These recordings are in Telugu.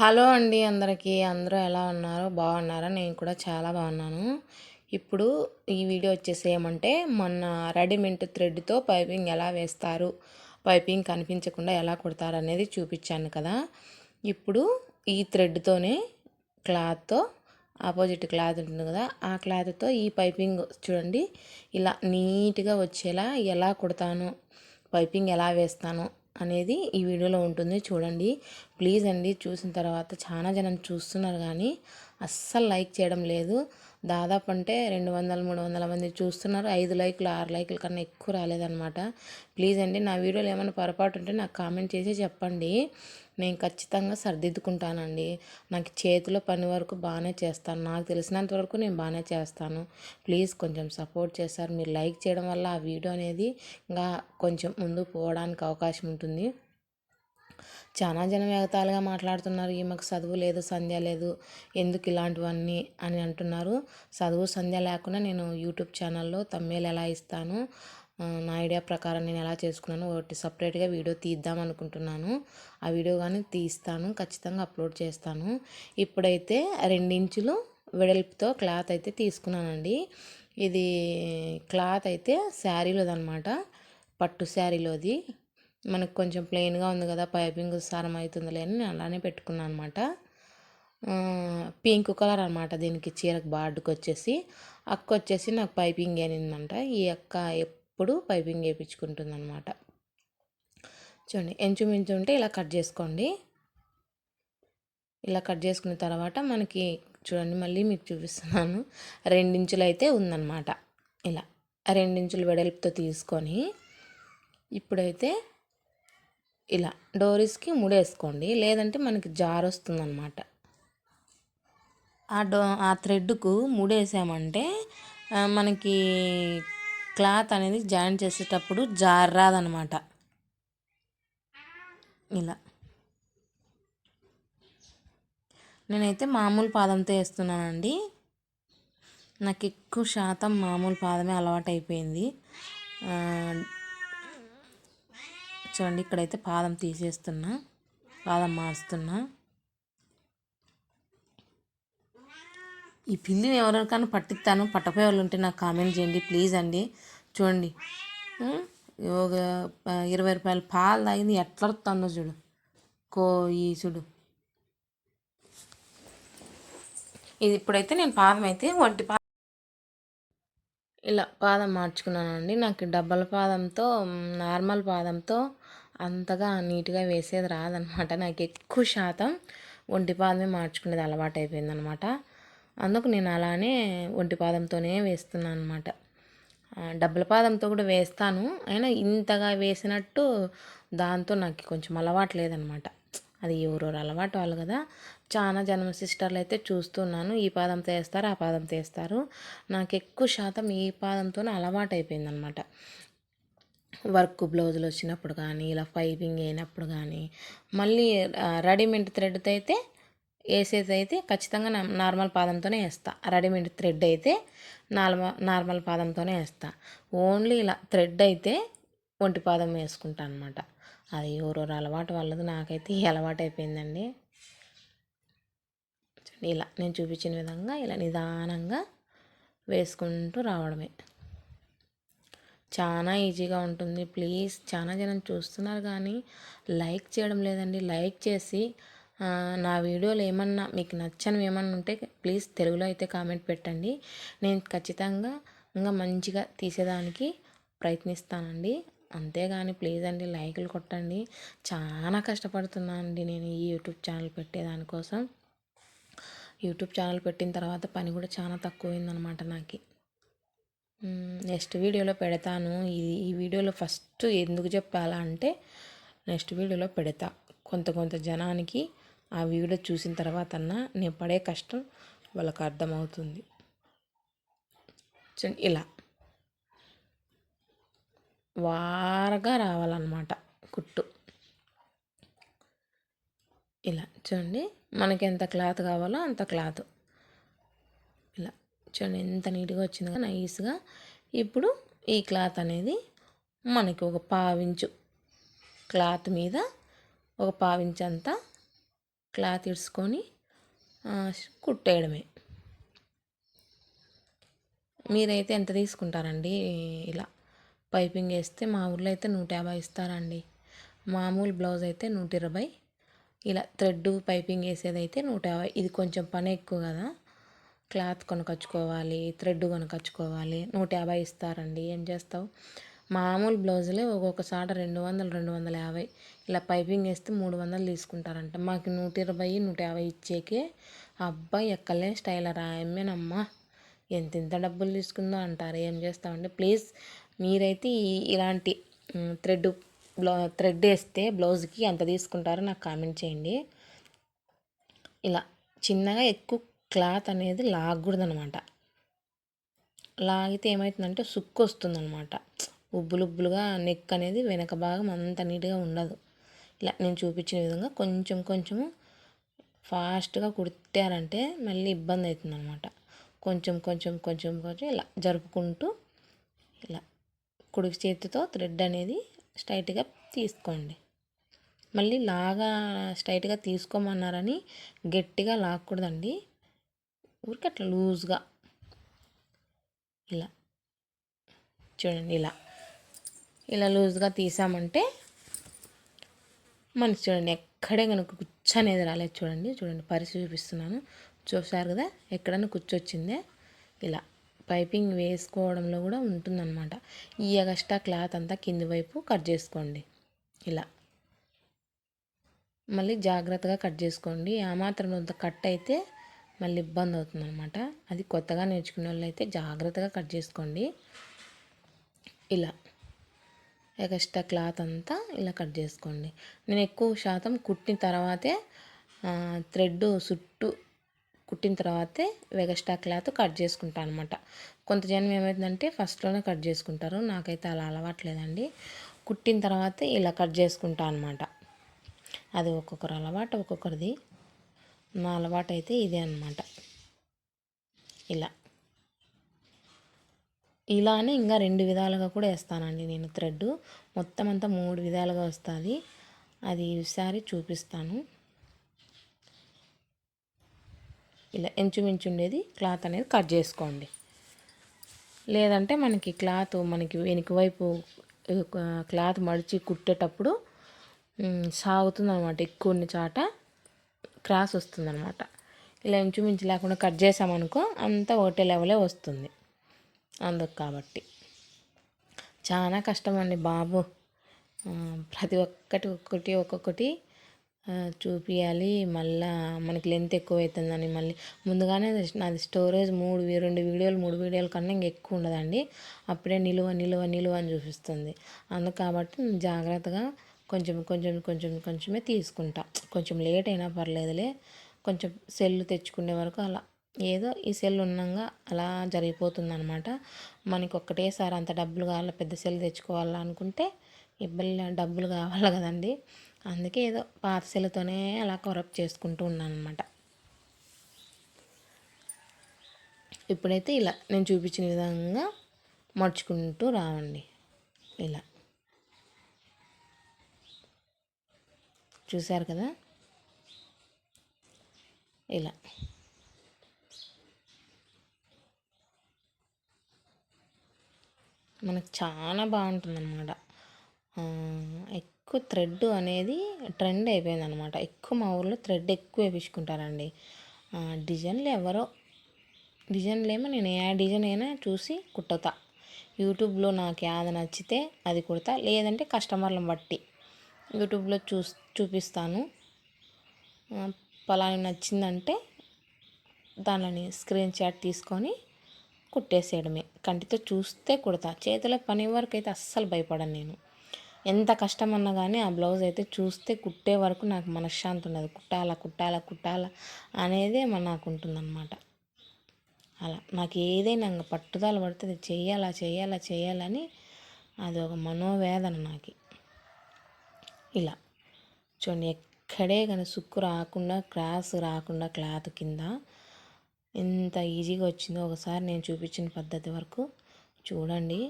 హలో అండి అందరికీ. అందరూ ఎలా ఉన్నారు? బాగున్నారా? నేను కూడా చాలా బాగున్నాను. ఇప్పుడు ఈ వీడియో వచ్చేసి ఏమంటే మొన్న రెడీమేడ్ థ్రెడ్తో పైపింగ్ ఎలా వేస్తారు? పైపింగ్ కనిపించకుండా ఎలా కుడతారు అనేది చూపించాను కదా. ఇప్పుడు ఈ థ్రెడ్తోనే క్లాత్తో ఆపోజిట్ క్లాత్ ఉంటుంది కదా ఆ క్లాత్తో ఈ పైపింగ్ చూడండి. ఇలా నీట్గా వచ్చేలా ఎలా కుడతాను? పైపింగ్ ఎలా వేస్తాను? అనేది ఈ వీడియోలో ఉంటుంది. చూడండి. ప్లీజ్ అండి చూసిన తర్వాత చాలా జనం చూస్తున్నారు కానీ అస్సలు లైక్ చేయడం లేదు. దాదాపు అంటే రెండు వందల మూడు వందల మంది చూస్తున్నారు. ఐదు లైకులు ఆరు లైకుల కన్నా ఎక్కువ రాలేదనమాట ప్లీజ్ అండి నా వీడియోలో ఏమైనా పొరపాటు ఉంటే నాకు కామెంట్ చేసి చెప్పండి. నేను ఖచ్చితంగా సర్దిద్దుకుంటానండి. నాకు చేతిలో పని వరకు బాగానే చేస్తాను. నాకు తెలిసినంత వరకు నేను బాగానే చేస్తాను. ప్లీజ్ కొంచెం సపోర్ట్ చేస్తారు మీరు లైక్ చేయడం వల్ల ఆ వీడియో అనేది ఇంకా కొంచెం ముందు పోవడానికి అవకాశం ఉంటుంది. చాలా జనం ఎగతాళిగా మాట్లాడుతున్నారు. ఈమెకు చదువు లేదు సంధ్య లేదు. ఎందుకు ఇలాంటివన్నీ అని అంటున్నారు. చదువు సంధ్య లేకుండా నేను యూట్యూబ్ ఛానల్లో తమ్మేలు ఎలా ఇస్తాను నా ఐడియా ప్రకారం నేను ఎలా చేసుకున్నాను ఒకటి సపరేట్గా వీడియో తీద్దాం అనుకుంటున్నాను. ఆ వీడియో కానీ తీస్తాను ఖచ్చితంగా అప్లోడ్ చేస్తాను. ఇప్పుడైతే రెండించులు వెడల్పుతో క్లాత్ అయితే తీసుకున్నానండి. ఇది క్లాత్ అయితే శారీలోదనమాట పట్టు శారీలోది. మనకు కొంచెం ప్లెయిన్గా ఉంది కదా పైపింగ్ సారం అవుతుందిలే అని నేను అలానే పెట్టుకున్నాను అనమాట పింక్ కలర్ అనమాట దీనికి చీరకు బార్డుకు వచ్చేసి. అక్క వచ్చేసి నాకు పైపింగ్ అనిందంట ఈ అక్క ఎప్పుడు పైపింగ్ వేయించుకుంటుంది అనమాట చూడండి ఎంచుమించు ఉంటే ఇలా కట్ చేసుకోండి. ఇలా కట్ చేసుకున్న తర్వాత మనకి చూడండి మళ్ళీ మీకు చూపిస్తున్నాను. రెండించులు అయితే ఉందన్నమాట. ఇలా రెండించులు వెడల్పుతో తీసుకొని ఇప్పుడైతే ఇలా డోరీస్కి ముడేసుకోండి. లేదంటే మనకి జార్ వస్తుందన్నమాట. ఆ డో ఆ థ్రెడ్కు ముడేసామంటే మనకి క్లాత్ అనేది జాయిన్ చేసేటప్పుడు జార్ రాదనమాట ఇలా. నేనైతే మామూలు పాదంతో వేస్తున్నానండి. నాకు ఎక్కువ శాతం మామూలు పాదమే అలవాటు అయిపోయింది చూడండి ఇక్కడైతే పాదం తీసేస్తున్నా పాదం మారుస్తున్నా. ఈ పిల్లిని ఎవరికైనా పట్టిస్తాను పట్టపోయే వాళ్ళు ఉంటే నాకు కామెంట్ చేయండి ప్లీజ్ అండి. చూడండి. ఒక ఇరవై రూపాయలు పాలు తాగింది ఎట్లా వస్తుందో చూడు. కో ఈ చూడు. ఇది ఇప్పుడైతే నేను పాదం అయితే ఒంటి పాదం ఇలా పాదం మార్చుకున్నానండి. నాకు డబ్బల పాదంతో నార్మల్ పాదంతో అంతగా నీట్గా వేసేది రాదనమాట. నాకు ఎక్కువ శాతం ఒంటిపాదమే మార్చుకునేది అలవాటు అయిపోయిందనమాట అందుకు నేను అలానే ఒంటి పాదంతోనే వేస్తున్నాను అనమాట డబ్బుల పాదంతో కూడా వేస్తాను. అయినా ఇంతగా వేసినట్టు దాంతో నాకు కొంచెం అలవాటు లేదనమాట. అది ఎవరెవరు అలవాటు వాళ్ళు కదా. చాలా జన్మ సిస్టర్లు అయితే చూస్తున్నాను ఈ పాదంతో వేస్తారు ఆ పాదం తీస్తారు నాకు ఎక్కువ శాతం ఈ పాదంతోనే అలవాటు అయిపోయిందనమాట వర్క్ బ్లౌజులు వచ్చినప్పుడు కానీ ఇలా పైపింగ్ అయినప్పుడు కానీ మళ్ళీ రెడీమేడ్ థ్రెడ్తో అయితే వేసేది అయితే ఖచ్చితంగా నార్మల్ పాదంతోనే వేస్తా. రెడీమేడ్ థ్రెడ్ అయితే నార్మల్ నార్మల్ పాదంతోనే వేస్తా. ఓన్లీ ఇలా థ్రెడ్ అయితే ఒంటి పాదం వేసుకుంటా అనమాట అది ఎవరెవరు అలవాటు వాళ్ళది నాకైతే ఈ అలవాటు అయిపోయిందండి. ఇలా నేను చూపించిన విధంగా ఇలా నిదానంగా వేసుకుంటూ రావడమే. చాలా ఈజీగా ఉంటుంది. ప్లీజ్ చాలా జనం చూస్తున్నారు కానీ లైక్ చేయడం లేదండి. లైక్ చేసి నా వీడియోలు ఏమన్నా మీకు నచ్చనివి ఏమన్నా ఉంటే ప్లీజ్ తెలుగులో అయితే కామెంట్ పెట్టండి. నేను ఖచ్చితంగా ఇంకా మంచిగా తీసేదానికి ప్రయత్నిస్తానండి. అంతేగాని ప్లీజ్ అండి లైకులు కొట్టండి. చాలా కష్టపడుతున్నాను అండి నేను ఈ యూట్యూబ్ ఛానల్ పెట్టేదానికోసం. యూట్యూబ్ ఛానల్ పెట్టిన తర్వాత పని కూడా చాలా తక్కువైందనమాట నాకు. నెక్స్ట్ వీడియోలో పెడతాను. ఇది ఈ వీడియోలో ఫస్ట్ ఎందుకు చెప్పాలా అంటే నెక్స్ట్ వీడియోలో పెడతా. కొంత కొంత జనానికి ఆ వీడియో చూసిన తర్వాత నేను పడే కష్టం వాళ్ళకి అర్థమవుతుంది. ఇలా. వారగా రావాలన్నమాట కుట్టు. ఇలా చూడండి మనకి ఎంత క్లాత్ కావాలో అంత క్లాత్. చూడండి ఎంత నీట్గా వచ్చింది. నైస్గా. ఇప్పుడు ఈ క్లాత్ అనేది మనకి ఒక పావించు క్లాత్ మీద ఒక పావించు అంతా క్లాత్ ఇడుచుకొని కుట్టేయడమే. మీరైతే ఎంత తీసుకుంటారండి ఇలా? పైపింగ్ వేస్తే మా ఊర్లో అయితే నూట యాభై ఇస్తారండి. మామూలు బ్లౌజ్ అయితే నూట ఇరవై. ఇలా థ్రెడ్ పైపింగ్ వేసేది అయితే నూట యాభై. ఇది కొంచెం పని ఎక్కువ కదా. క్లాత్ కొనుకొచ్చుకోవాలి థ్రెడ్ కొనుకొచ్చుకోవాలి. నూట యాభై ఇస్తారండి. ఏం చేస్తావు? మామూలు బ్లౌజులే ఒక్కొక్కసారి రెండు వందలు రెండు వందల యాభై. ఇలా పైపింగ్ వేస్తే మూడు వందలు తీసుకుంటారంట. మాకు నూట ఇరవై నూట యాభై ఇచ్చేకే. అబ్బాయి ఎక్కలే స్టైలర్ ఆయమ్మేనమ్మా ఎంత ఇంత డబ్బులు తీసుకుందో అంటారు. ఏం చేస్తామండి? ప్లీజ్ మీరైతే ఇలాంటి థ్రెడ్ బ్లౌ థ్రెడ్ వేస్తే బ్లౌజ్కి ఎంత తీసుకుంటారో నాకు కామెంట్ చేయండి. ఇలా చిన్నగా ఎక్కువ క్లాత్ అనేది లాగకూడదనమాట. లాగితే ఏమవుతుందంటే సుక్కు వస్తుందనమాట. ఉబ్బులుబ్బులుగా నెక్ అనేది వెనక భాగం అంత నీట్గా ఉండదు. ఇలా నేను చూపించిన విధంగా కొంచెం కొంచెము ఫాస్ట్గా కుట్టారంటే మళ్ళీ ఇబ్బంది అవుతుంది అనమాట కొంచెం కొంచెం కొంచెం కొంచెం ఇలా జరుపుకుంటూ ఇలా కుడికి చేతితో థ్రెడ్ అనేది స్ట్రైట్గా తీసుకోండి. మళ్ళీ లాగా స్ట్రైట్గా తీసుకోమన్నారని గట్టిగా లాక్కూడదండి ఊరికి అట్లా లూజ్గా. ఇలా. చూడండి ఇలా. ఇలా లూజ్గా తీసామంటే మనకి చూడండి ఎక్కడే కనుక కుచ్చు అనేది రాలేదు చూడండి. చూడండి పరిస్థితి చూపిస్తున్నాను. చూసారు కదా? ఎక్కడైనా కూర్చొచ్చిందే. ఇలా. పైపింగ్ వేసుకోవడంలో కూడా ఉంటుందన్నమాట. ఈ ఎగస్ట్రా క్లాత్ అంతా కింది వైపు కట్ చేసుకోండి. ఇలా. మళ్ళీ జాగ్రత్తగా కట్ చేసుకోండి. ఆ మాత్రం అంత కట్ అయితే మళ్ళీ ఇబ్బంది అవుతుంది అనమాట అది కొత్తగా నేర్చుకునే వాళ్ళు అయితే జాగ్రత్తగా కట్ చేసుకోండి. ఇలా. ఎక్స్ట్రా క్లాత్ అంతా ఇలా కట్ చేసుకోండి. నేను ఎక్కువ శాతం కుట్టిన తర్వాతే థ్రెడ్ చుట్టూ కుట్టిన తర్వాతే ఎగస్ట్రా క్లాత్ కట్ చేసుకుంటాను అనమాట కొంత జనం ఏమవుతుందంటే ఫస్ట్లోనే కట్ చేసుకుంటారు. నాకైతే అలా అలవాట్లేదండి. కుట్టిన తర్వాతే ఇలా కట్ చేసుకుంటా అనమాట అది ఒక్కొక్కరు అలవాటు ఒక్కొక్కరిది. నా అలవాటు అయితే ఇదే అనమాట ఇలా. ఇలానే ఇంకా రెండు విధాలుగా కూడా వేస్తానండి నేను థ్రెడ్ మొత్తం అంతా మూడు విధాలుగా వస్తుంది. అది ఈసారి చూపిస్తాను. ఇలా ఎంచుమించు ఉండేది క్లాత్ అనేది కట్ చేసుకోండి. లేదంటే మనకి క్లాత్ మనకి వెనుక వైపు క్లాత్ మడిచి కుట్టేటప్పుడు సాగుతుంది అనమాట ఎక్కువ చాట. క్రాస్ వస్తుంది అనమాట ఇలా ఇంచుమించు లేకుండా కట్ చేసామనుకో అంతా ఒకటే లెవెలే వస్తుంది. అందుకు కాబట్టి. చాలా కష్టం అండి బాబు ప్రతి ఒక్కటి ఒక్కటి ఒక్కొక్కటి చూపించాలి మళ్ళా మనకి లెంత్ ఎక్కువ అవుతుందని మళ్ళీ ముందుగానే నాది స్టోరేజ్ మూడు రెండు వీడియోలు మూడు వీడియోల కన్నా ఇంక ఎక్కువ ఉండదండి. అప్పుడే నిలువ నిలువ నిలువ అని చూపిస్తుంది. అందుకు కాబట్టి జాగ్రత్తగా కొంచెం కొంచెం కొంచెం కొంచెమే తీసుకుంటా. కొంచెం లేట్ అయినా పర్లేదులే. కొంచెం సెల్ తెచ్చుకునే వరకు అలా. ఏదో ఈ సెల్ ఉన్నాగా అలా జరిగిపోతుందనమాట. మనకి ఒక్కటేసారి అంత డబ్బులు కావాలా పెద్ద సెల్ తెచ్చుకోవాలా అనుకుంటే ఇబ్బంది డబ్బులు కావాలి కదండి. అందుకే ఏదో పాత సెల్తోనే అలా కరప్ట్ చేసుకుంటూ ఉన్నాను అనమాట ఇప్పుడైతే ఇలా నేను చూపించిన విధంగా మడుచుకుంటూ రావండి. ఇలా. చూశారు కదా? ఇలా. మనకు చాలా బాగుంటుందనమాట ఎక్కువ థ్రెడ్ అనేది ట్రెండ్ అయిపోయింది అనమాట ఎక్కువ మా ఊర్లో థ్రెడ్ ఎక్కువ వేపించుకుంటారండి. డిజైన్లు ఎవరో డిజైన్లు ఏమో నేను ఏ డిజైన్ అయినా చూసి కుట్టతా యూట్యూబ్లో నాకు ఏది నచ్చితే అది కుడతా. లేదంటే కస్టమర్లను బట్టి యూట్యూబ్లో చూస్తే చూపిస్తాను. పలాని నచ్చిందంటే దానిని స్క్రీన్ షాట్ తీసుకొని కుట్టేసేయడమే. కంటితో చూస్తే కుడతా. చేతిలో పని వరకు అయితే అస్సలు భయపడను నేను. ఎంత కష్టమన్నా కానీ ఆ బ్లౌజ్ అయితే చూస్తే కుట్టే వరకు నాకు మనశ్శాంతి ఉండదు కుట్టాలా కుట్టాలా కుట్టాలా అనేదే మన నాకు ఉంటుందన్నమాట అలా. నాకు ఏదైనా ఇంకా పట్టుదల పడితే అది చేయాలా చేయాలని అది ఒక మనోవేదన నాకు. ఇలా. చూడండి ఎక్కడే కానీ సుక్కు రాకుండా క్రాస్ రాకుండా క్లాత్ కింద ఎంత ఈజీగా వచ్చిందో ఒకసారి నేను చూపించిన పద్ధతి వరకు చూడండి.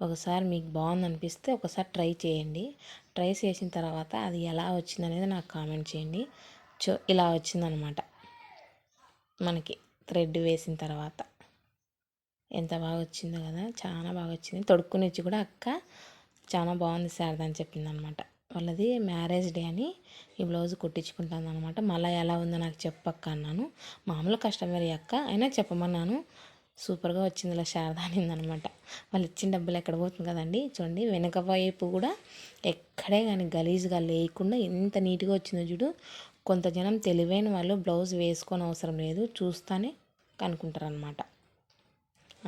ఒకసారి మీకు బాగుంది అనిపిస్తే ఒకసారి ట్రై చేయండి. ట్రై చేసిన తర్వాత అది ఎలా వచ్చింది అనేది నాకు కామెంట్ చేయండి. చో ఇలా వచ్చిందనమాట. మనకి థ్రెడ్ వేసిన తర్వాత. ఎంత బాగా వచ్చిందో కదా చాలా బాగా వచ్చింది. తొడుక్కుని వచ్చి కూడా అక్క చాలా బాగుంది శారద అని చెప్పింది అనమాట వాళ్ళది మ్యారేజ్ డే అని ఈ బ్లౌజ్ కుట్టించుకుంటాను అనమాట మళ్ళీ ఎలా ఉందో నాకు చెప్పక్క అన్నాను. మామూలు కస్టమర్ అక్క అయినా చెప్పమన్నాను. సూపర్గా వచ్చింది ఇలా శారద అనిందనమాట. వాళ్ళు ఇచ్చిన డబ్బులు ఎక్కడ పోతుంది కదండి? చూడండి వెనక వైపు కూడా ఎక్కడే కానీ గలీజ్గా లేకుండా ఎంత నీట్గా వచ్చిందో చూడు. కొంత జనం తెలివైన వాళ్ళు బ్లౌజ్ వేసుకొని అవసరం లేదు చూస్తానే కనుక్కుంటారనమాట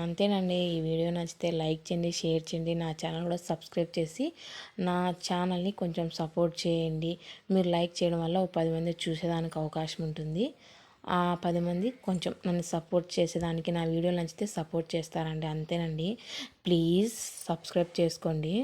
అంతేనండి. ఈ వీడియో నచ్చితే లైక్ చేయండి షేర్ చేయండి నా ఛానల్ కూడా సబ్స్క్రైబ్ చేసి నా ఛానల్ని కొంచెం సపోర్ట్ చేయండి. మీరు లైక్ చేయడం వల్ల ఒక పది మంది చూసేదానికి అవకాశం ఉంటుంది. ఆ పది మంది కొంచెం నన్ను సపోర్ట్ చేసేదానికి నా వీడియో నచ్చితే సపోర్ట్ చేస్తారండి. అంతేనండి. ప్లీజ్ సబ్స్క్రైబ్ చేసుకోండి.